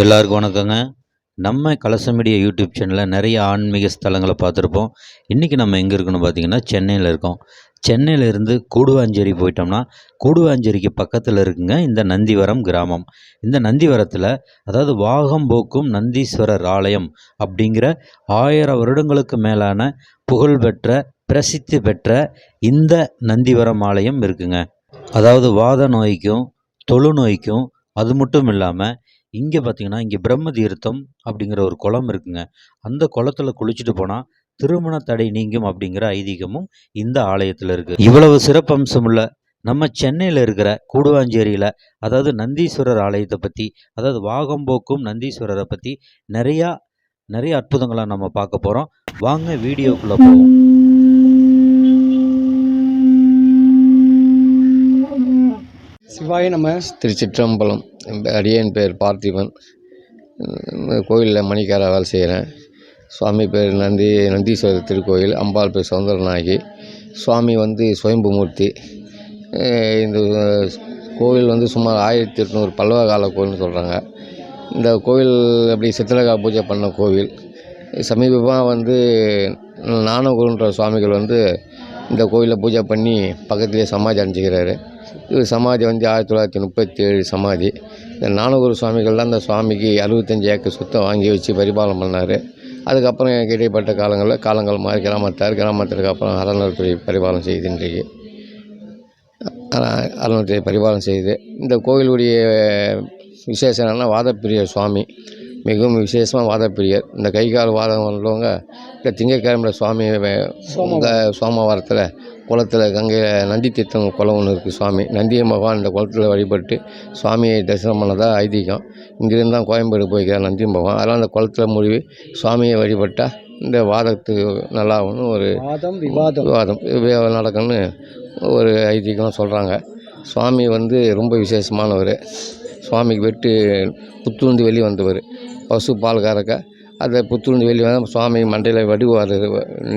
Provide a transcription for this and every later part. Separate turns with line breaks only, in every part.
எல்லாருக்கும் வணக்கங்க. நம்ம கலசம் மீடியா யூடியூப் சேனலில் நிறைய ஆன்மீக ஸ்தலங்களை பார்த்துருப்போம். இன்றைக்கி நம்ம எங்கே இருக்கணும் பார்த்தீங்கன்னா சென்னையில் இருக்கோம். சென்னையிலேருந்து கூடுவாஞ்சேரி போயிட்டோம்னா கூடுவாஞ்சேரிக்கு பக்கத்தில் இருக்குங்க இந்த நந்திவரம் கிராமம். இந்த நந்திவரத்தில் அதாவது வாகம் போக்கும் நந்தீஸ்வரர் ஆலயம் அப்படிங்கிற ஆயிரம் வருடங்களுக்கு மேலான புகழ்பெற்ற பிரசித்தி பெற்ற இந்த நந்திவரம் ஆலயம் இருக்குங்க. அதாவது வாத நோய்க்கும் தொழு நோய்க்கும் அது மட்டும் இல்லாமல் இங்கே பார்த்தீங்கன்னா இங்கே பிரம்ம தீர்த்தம் அப்படிங்கிற ஒரு குளம் இருக்குங்க. அந்த குளத்துல குளிச்சுட்டு போனால் திருமண தடை நீங்கும் அப்படிங்கிற ஐதீகமும் இந்த ஆலயத்தில் இருக்குது இவ்வளவு சிறப்பம்சமுள்ள நம்ம சென்னையில் இருக்கிற கூடுவாஞ்சேரியில் அதாவது நந்தீஸ்வரர் ஆலயத்தை பற்றி அதாவது வாகம்போக்கும் நந்தீஸ்வரரை பற்றி நிறையா நிறைய அற்புதங்களை நம்ம பார்க்க போகிறோம் வாங்க வீடியோக்குள்ளே போவோம்.
சிவாய நம்ம
திருச்சிற்றம்பலம். அடியன் பேர் பார்த்திபன். கோயிலில் மணிக்கார வேலை செய்கிறேன் சுவாமி பேர் நந்தி நந்தீஸ்வரர் திருக்கோயில் அம்பாள் பேர் சௌந்தரநாயகி சுவாமி வந்து சுயம்புமூர்த்தி. இந்த கோவில் வந்து சுமார் ஆயிரத்தி எட்நூறு பல்லவ கால கோயில்னு சொல்கிறாங்க இந்த கோவில் அப்படி சித்திரகா பூஜை பண்ண கோவில். சமீபமாக வந்து ஞானகுருன்ற சுவாமிகள் வந்து இந்த கோயிலில் பூஜை பண்ணி பக்கத்துலேயே சமாதி அடைஞ்சிக்கிறாரு. இவர் சமாதி வந்து ஆயிரத்தி தொள்ளாயிரத்தி முப்பத்தி ஏழு சமாதி. இந்த ஞானகுரு சுவாமிகள் தான் இந்த சுவாமிக்கு அறுபத்தஞ்சு ஏக்கர் சுத்தம் வாங்கி வச்சு பரிபாலனம் பண்ணார். அதுக்கப்புறம் எனக்கு இடைப்பட்ட காலங்களில் காலங்கள் மாறி கிராமத்தார் கிராமத்திற்கு அப்புறம் அறநிலைத்துறை பரிபாலனம் செய்து இன்றைக்கு. அற- அறநிலைத்துறை பரிபாலனம் செய்து. இந்த கோயிலுடைய விசேஷம் என்னன்னா வாதப்பிரியர் சுவாமி. மிகவும் விசேஷமாக வாதப்பிரியர். இந்த கை கால் வாதம் உள்ளவங்க இந்த திங்கக்கிழமையில் சுவாமி சோமவாரத்தில் குளத்தில் கங்கையில் நந்தி தீர்த்தம் குளம் ஒன்று இருக்குது சுவாமி. நந்திய பகவான் இந்த குளத்தில் வழிபட்டு சுவாமியை தரிசனம் பண்ணதா ஐதீகம். இங்கிருந்து தான் கோயம்பேடு போய்க்கிறார் நந்தி பகவான் அதெல்லாம் அந்த குளத்தில் மூழ்கி சுவாமியை வழிபட்டால் இந்த வாதத்துக்கு நல்லாகும்னு ஒரு
வாதம் விவாதம்.
விவாதம் நடக்கும்னு ஒரு ஐதீகம் சொல்கிறாங்க சுவாமி வந்து ரொம்ப விசேஷமானவர். சுவாமிக்கு வெட்டு புத்துருந்து வெளியே வந்தவர். பசு பால் கறக்க அதை புத்துணர்ந்து வெளியே வந்து சுவாமி மண்டையில் வடிவார்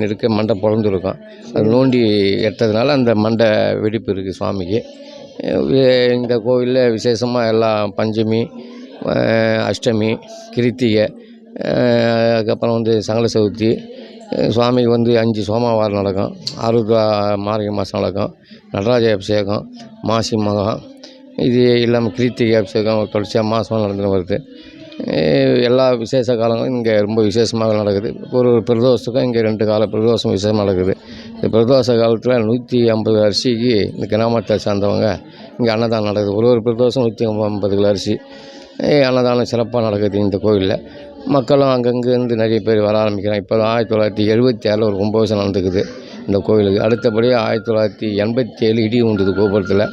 இருக்க மண்டை பிறந்துருக்கும் அது நோண்டி எடுத்ததுனால அந்த மண்டை வெடிப்பு இருக்குது சுவாமிக்கு. இந்த கோவிலில் விசேஷமாக எல்லாம் பஞ்சமி அஷ்டமி கிருத்திகை அதுக்கப்புறம் வந்து சங்கல சதுர்த்தி சுவாமிக்கு வந்து அஞ்சு சோமவாரம் நடக்கும். ஆருத்ரா மார்கழி மாதம் நடக்கும். நடராஜ அபிஷேகம் மாசி மகம் இது இல்லாமல் கிருத்திகை அபிஷேகம் தொடர்ச்சியாக மாதம் நடந்துன்னு வருது. எல்லா விசேஷ காலங்களும் இங்கே ரொம்ப விசேஷமாக நடக்குது. ஒரு ஒரு பிரதோஷத்துக்கும் இங்கே ரெண்டு கால பிரதோஷம் விசேஷமாக நடக்குது. இந்த பிரதோஷ காலத்தில் நூற்றி ஐம்பது அரிசிக்கு இந்த கிராமத்தை சார்ந்தவங்க இங்கே அன்னதானம் நடக்குது. ஒரு ஒரு பிரதோஷம் நூற்றி ஐம்பது கிலோ அரிசி அன்னதானம் சிறப்பாக நடக்குது இந்த கோவிலில். மக்களும் அங்கங்கேருந்து நிறைய பேர் வர ஆரம்பிக்கிறாங்க. இப்போ ஆயிரத்தி தொள்ளாயிரத்தி எழுபத்தி ஆறில் ஒரு கும்பாபிஷேகம் நடந்துக்குது இந்த கோவிலுக்கு. அடுத்தபடியாக ஆயிரத்தி தொள்ளாயிரத்தி எண்பத்தி ஏழு இடி உண்டுது கோபுரத்தில்.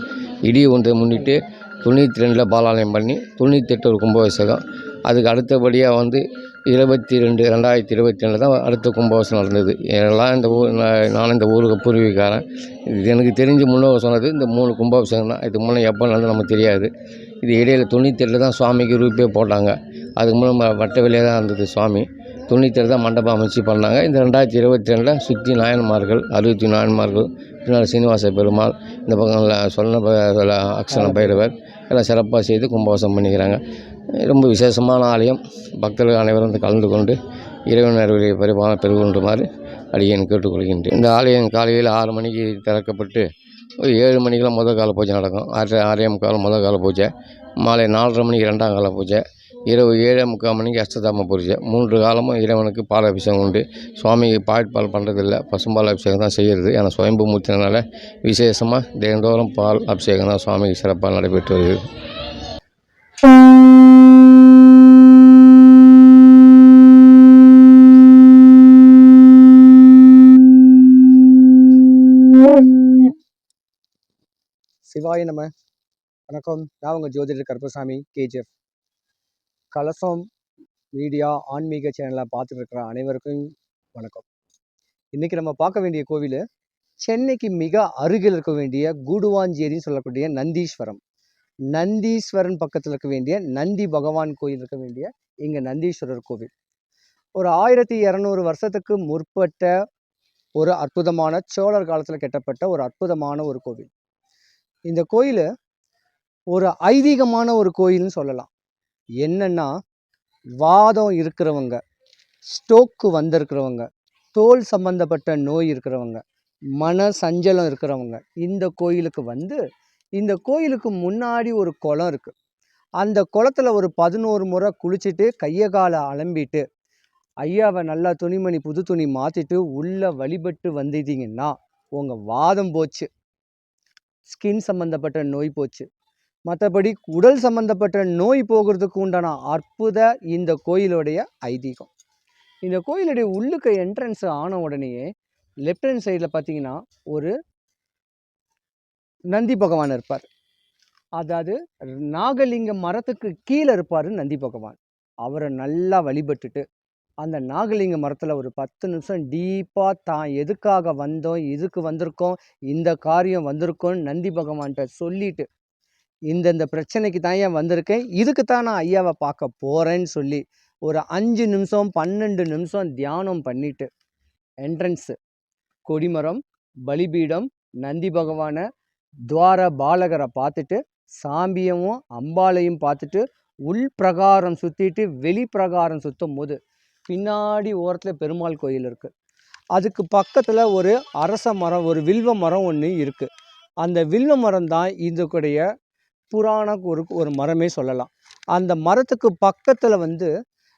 இடி உண்டை முன்னிட்டு தொண்ணூற்றி ரெண்டில் பாலாலயம் பண்ணி தொண்ணூற்றி எட்டு ஒரு கும்பாபிஷேகம் அதுக்கு அடுத்தபடியாக வந்து இருபத்தி ரெண்டு ரெண்டாயிரத்தி இருபத்தி ரெண்டில் தான் அடுத்த கும்பாபிஷேகம் நடந்தது. எல்லாம் இந்த ஊர் நான் நானும் இந்த ஊருக்கு பூர்வீகாரன் இது எனக்கு தெரிஞ்சு முன்னோர் சொன்னது இந்த மூணு கும்பாபிஷேகம் தான். இதுக்கு முன்னே எப்போ நடந்தது நமக்கு தெரியாது. இது இடையில துணித்தெட்டில் தான் சுவாமிக்கு ரூபே போட்டாங்க. அதுக்கு முன்னே வட்ட வெளியே தான் இருந்தது சுவாமி. தொண்ணூத்தேழு தான் மண்டபம் அமைச்சு பண்ணாங்க. இந்த ரெண்டாயிரத்தி இருபத்தி ரெண்டில் சுற்றி நாயன்மார்கள் அறுபத்தி நாயன்மார்கள் பின்னால் சீனிவாச பெருமாள் இந்த பக்கம் சொன்ன அக்ஷன பைரவர் எல்லாம் சிறப்பாக செய்து கும்பாபிஷேகம் பண்ணிக்கிறாங்க. ரொம்ப விசேஷமான ஆலயம். பக்தர்கள் அனைவரும் வந்து கலந்து கொண்டு இறைவன் அருளை பரிபாலனை பெறுகின்றமாறு அடியேன் கேட்டுக்கொள்கின்றேன். இந்த ஆலயம் காலையில் ஆறு மணிக்கு திறக்கப்பட்டு ஒரு ஏழு மணிக்கெல்லாம் முதல் கால பூஜை நடக்கும். ஆறு ஆறே முக்கால் முதல் கால பூஜை. மாலை நாலரை மணிக்கு ரெண்டாம் கால பூஜை. இரவு ஏழே முக்கால் மணிக்கு அஷ்டதாம பூஜை. மூன்று காலமும் இறைவனுக்கு பால் அபிஷேகம் உண்டு. சுவாமிக்கு பால் பண்ணுறதில்ல பசும்பால் அபிஷேகம் தான் செய்கிறது ஏன்னா சுயம்பு மூர்த்தினால விசேஷமாக தினந்தோறும் பால் அபிஷேகம் தான் சுவாமிக்கு சிறப்பாக நடைபெற்று வருகிறது.
சிவாய நம்ம வணக்கம். நான் உங்கள் ஜோதிடர் கருப்பசாமி கேஜிஎஃப். கலசம் மீடியா ஆன்மீக சேனலை பார்த்துட்டு இருக்கிற அனைவருக்கும் வணக்கம். இன்றைக்கி நம்ம பார்க்க வேண்டிய கோவில் சென்னைக்கு மிக அருகில் இருக்க வேண்டிய கூடுவாஞ்சேரின்னு சொல்லக்கூடிய நந்தீஸ்வரம். நந்தீஸ்வரன் பக்கத்தில் இருக்க வேண்டிய நந்தி பகவான் கோயில் இருக்க வேண்டிய இங்கே நந்தீஸ்வரர் கோவில். ஒரு ஆயிரத்தி இரநூறு வருஷத்துக்கு முற்பட்ட ஒரு அற்புதமான சோழர் காலத்தில் கட்டப்பட்ட ஒரு அற்புதமான ஒரு கோவில். இந்த கோயில் ஒரு ஐதீகமான ஒரு கோயில்னு சொல்லலாம். என்னென்னா வாதம் இருக்கிறவங்க ஸ்டோக்கு வந்திருக்கிறவங்க தோல் சம்பந்தப்பட்ட நோய் இருக்கிறவங்க மன சஞ்சலம் இருக்கிறவங்க இந்த கோயிலுக்கு வந்து இந்த கோயிலுக்கு முன்னாடி ஒரு குளம் இருக்குது அந்த குளத்துல ஒரு பதினோரு முறை குளிச்சுட்டு கையை காலை அலம்பிட்டு ஐயாவை நல்லா துணிமணி புது துணி மாற்றிட்டு உள்ளே வழிபட்டு வந்துட்டீங்கன்னா உங்கள் வாதம் போச்சு. ஸ்கின் சம்மந்தப்பட்ட நோய் போச்சு. மற்றபடி உடல் சம்மந்தப்பட்ட நோய் போகிறதுக்கு உண்டான அற்புத இந்த கோயிலுடைய ஐதீகம். இந்த கோயிலுடைய உள்ளுக்கு என்ட்ரன்ஸ் ஆன உடனேயே லெஃப்ட் ஹேண்ட் சைடில் பார்த்தீங்கன்னா ஒரு நந்தி பகவான் இருப்பார். அதாவது நாகலிங்க மரத்துக்கு கீழே இருப்பார் நந்தி பகவான். அவரை நல்லா வழிபட்டுட்டு அந்த நாகலிங்க மரத்தில் ஒரு பத்து நிமிஷம் டீப்பாக தான் எதுக்காக வந்தோம் எதுக்கு வந்திருக்கோம் இந்த காரியம் வந்திருக்கோன்னு நந்தி பகவான்கிட்ட சொல்லிட்டு இந்தந்த பிரச்சனைக்கு தான் ஏன் வந்திருக்கேன் இதுக்கு தான் நான் ஐயாவை பார்க்க போகிறேன்னு சொல்லி ஒரு அஞ்சு நிமிஷம் பன்னெண்டு நிமிஷம் தியானம் பண்ணிட்டு என்ட்ரன்ஸு கொடிமரம் பலிபீடம் நந்தி பகவானை துவார பாலகரை பார்த்துட்டு சாம்பியமும் அம்பாளையும் பார்த்துட்டு உள் பிரகாரம் சுற்றிட்டு வெளி பிரகாரம் சுற்றும் போது பின்னாடி ஓரத்தில் பெருமாள் கோயில் இருக்குது அதுக்கு பக்கத்தில் ஒரு அரச மரம் ஒரு வில்வ மரம் ஒன்று இருக்குது அந்த வில்வ மரம் தான் இதுக்குடைய புராண ஒரு ஒரு மரமே சொல்லலாம். அந்த மரத்துக்கு பக்கத்தில் வந்து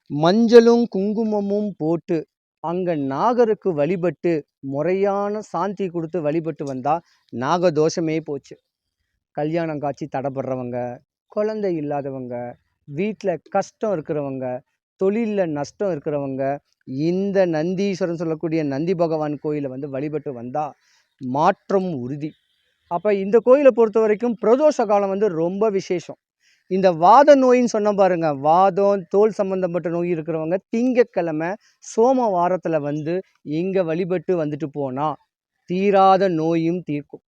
மஞ்சளும் குங்குமமும் போட்டு அங்கே நாகருக்கு வழிபட்டு முறையான சாந்தி கொடுத்து வழிபட்டு வந்தால் நாகதோஷமே போச்சு. கல்யாணம் காட்சி தடைப்படுறவங்க குழந்தை இல்லாதவங்க வீட்டில் கஷ்டம் இருக்கிறவங்க தொழிலில் நஷ்டம் இருக்கிறவங்க இந்த நந்தீஸ்வரன் சொல்லக்கூடிய நந்தி பகவான் கோயிலை வந்து வழிபட்டு வந்தால் மாற்றம் உறுதி. அப்போ இந்த கோயிலை பொறுத்த வரைக்கும் பிரதோஷ காலம் வந்து ரொம்ப விசேஷம். இந்த வாத நோயின்னு சொன்ன பாருங்க வாதம் தோல் சம்பந்தப்பட்ட நோய் இருக்கிறவங்க திங்கக்கிழமை சோம வாரத்தில் வந்து இங்கே வழிபட்டு வந்துட்டு போனால் தீராத நோயும் தீர்க்கும்.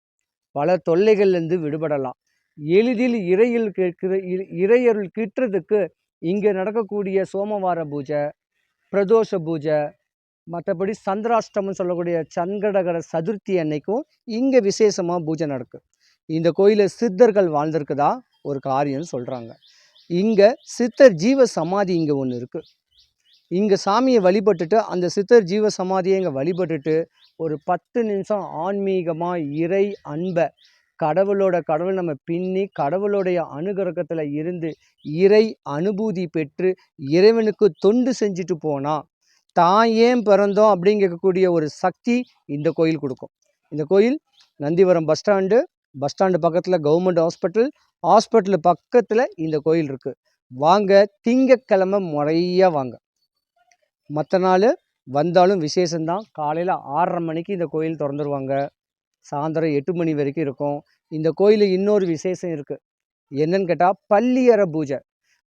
பல தொல்லைகள்லேருந்து விடுபடலாம். எளிதில் இறையில் கேட்கிற இ- இறையருள் கிட்டுறதுக்கு இங்கே நடக்கக்கூடிய சோமவார பூஜை பிரதோஷ பூஜை மற்றபடி சந்திராஷ்டமம் சொல்லக்கூடிய சங்கடகர சதுர்த்தி அன்னைக்கும் இங்கே விசேஷமாக பூஜை நடக்கும். இந்த கோயிலில் சித்தர்கள் வாழ்ந்திருக்குதா? ஒரு காரியம் சொல்கிறாங்க இங்கே சித்தர் ஜீவ சமாதி இங்கே ஒன்று இருக்குது இங்கே சாமியை வழிபட்டுட்டு அந்த சித்தர் ஜீவ சமாதியை இங்கே வழிபட்டுட்டு ஒரு பத்து நிமிஷம் ஆன்மீகமாக இறை அன்பை கடவுளோட கடவுள் நம்ம பின்னி கடவுளுடைய அனுகிரகத்தில் இருந்து இறை அனுபூதி பெற்று இறைவனுக்கு தொண்டு செஞ்சுட்டு போனால் தான் ஏன் பிறந்தோம் அப்படிங்கக்கூடிய ஒரு சக்தி இந்த கோயில் கொடுக்கும். இந்த கோயில் Nandivaram bus stand bus stand பக்கத்தில் கவர்மெண்ட் ஹாஸ்பிட்டல் ஹாஸ்பிட்டல் பக்கத்தில் இந்த கோயில் இருக்குது வாங்க திங்கக்கிழமை முறையாக வாங்க. மற்ற நாள் வந்தாலும் விசேஷந்தான் காலையில் ஆறரை மணிக்கு இந்த கோயில் திறந்துருவாங்க. சாயந்தரம் எட்டு மணி வரைக்கும் இருக்கும். இந்த கோயிலில் இன்னொரு விசேஷம் இருக்குது என்னன்னு கேட்டால் பள்ளியற பூஜை.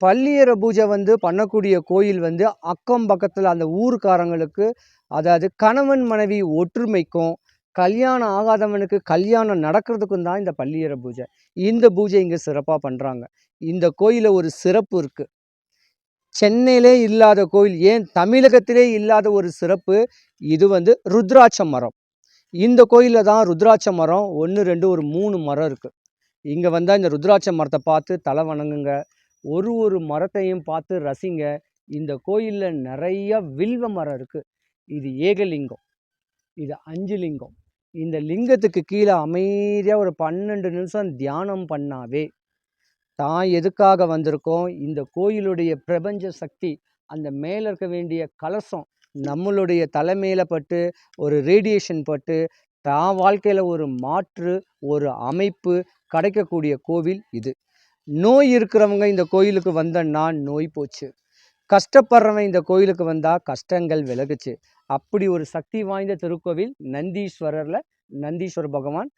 பள்ளியற பூஜை வந்து பண்ணக்கூடிய கோயில் வந்து அக்கம் பக்கத்தில் அந்த ஊர்க்காரங்களுக்கு அதாவது கணவன் மனைவி ஒற்றுமைக்கும் கல்யாணம் ஆகாதவனுக்கு கல்யாணம் நடக்கிறதுக்கும் தான் இந்த பள்ளியற பூஜை. இந்த பூஜை இங்கே சிறப்பாக பண்ணுறாங்க இந்த கோயிலில் ஒரு சிறப்பு இருக்குது சென்னையிலே இல்லாத கோயில் ஏன் தமிழகத்திலே இல்லாத ஒரு சிறப்பு? இது வந்து ருத்ராட்ச மரம். இந்த கோயிலில் தான் ருத்ராட்ச மரம் ஒன்று ரெண்டு ஒரு மூணு மரம் இருக்குது இங்கே வந்தால் இந்த ருத்ராட்ச மரத்தை பார்த்து தலை வணங்குங்க. ஒரு ஒரு மரத்தையும் பார்த்து ரசிங்க. இந்த கோயிலில் நிறைய வில்வ மரம் இருக்குது இது ஏகலிங்கம். இது அஞ்சு லிங்கம் இந்த லிங்கத்துக்கு கீழே அமைதியாக ஒரு பன்னெண்டு நிமிஷம் தியானம் பண்ணாவே தான் எதுக்காக வந்திருக்கோம்? இந்த கோயிலுடைய பிரபஞ்ச சக்தி அந்த மேலே இருக்க வேண்டிய கலசம் நம்மளுடைய தலைமையில் பட்டு ஒரு ரேடியேஷன் பட்டு தான் வாழ்க்கையில் ஒரு மாற்று ஒரு அமைப்பு கிடைக்கக்கூடிய கோவில் இது. நோய் இருக்கிறவங்க இந்த கோயிலுக்கு வந்தன்னா நோய் போச்சு. கஷ்டப்படுறவன் இந்த கோயிலுக்கு வந்தால் கஷ்டங்கள் விலகுச்சு. அப்படி ஒரு சக்தி வாய்ந்த திருக்கோவில் நந்தீஸ்வரரில் நந்தீஸ்வரர் பகவான்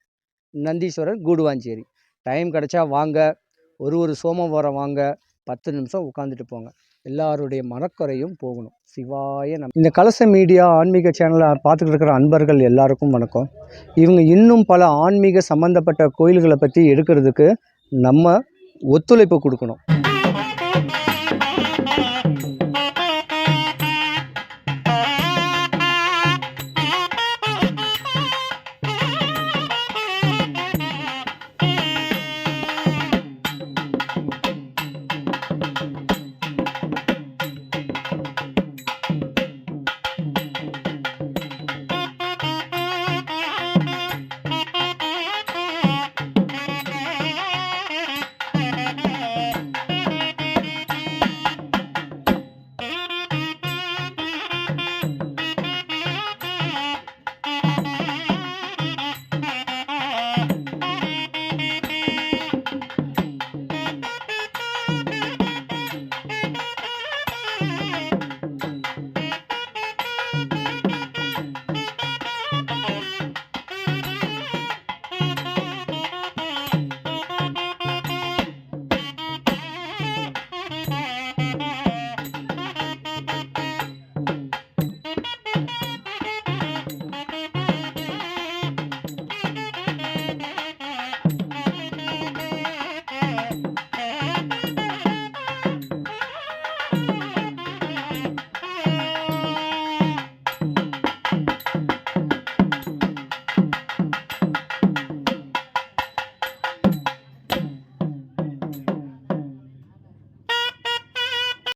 நந்தீஸ்வரர் கூடுவாஞ்சேரி. டைம் கிடைச்சா வாங்க ஒரு ஒரு சோமவாரம் வாங்க பத்து நிமிஷம் உட்காந்துட்டு போங்க. எல்லாருடைய மனக்குறையும் போகணும். சிவாய நம். இந்த கலச மீடியா ஆன்மீக சேனலை பார்த்துக்கிட்டு இருக்கிற அன்பர்கள் எல்லாருக்கும் வணக்கம். இவங்க இன்னும் பல ஆன்மீக சம்மந்தப்பட்ட கோயில்களை பற்றி எடுக்கிறதுக்கு நம்ம ஒத்துழைப்பு கொடுக்கணும்.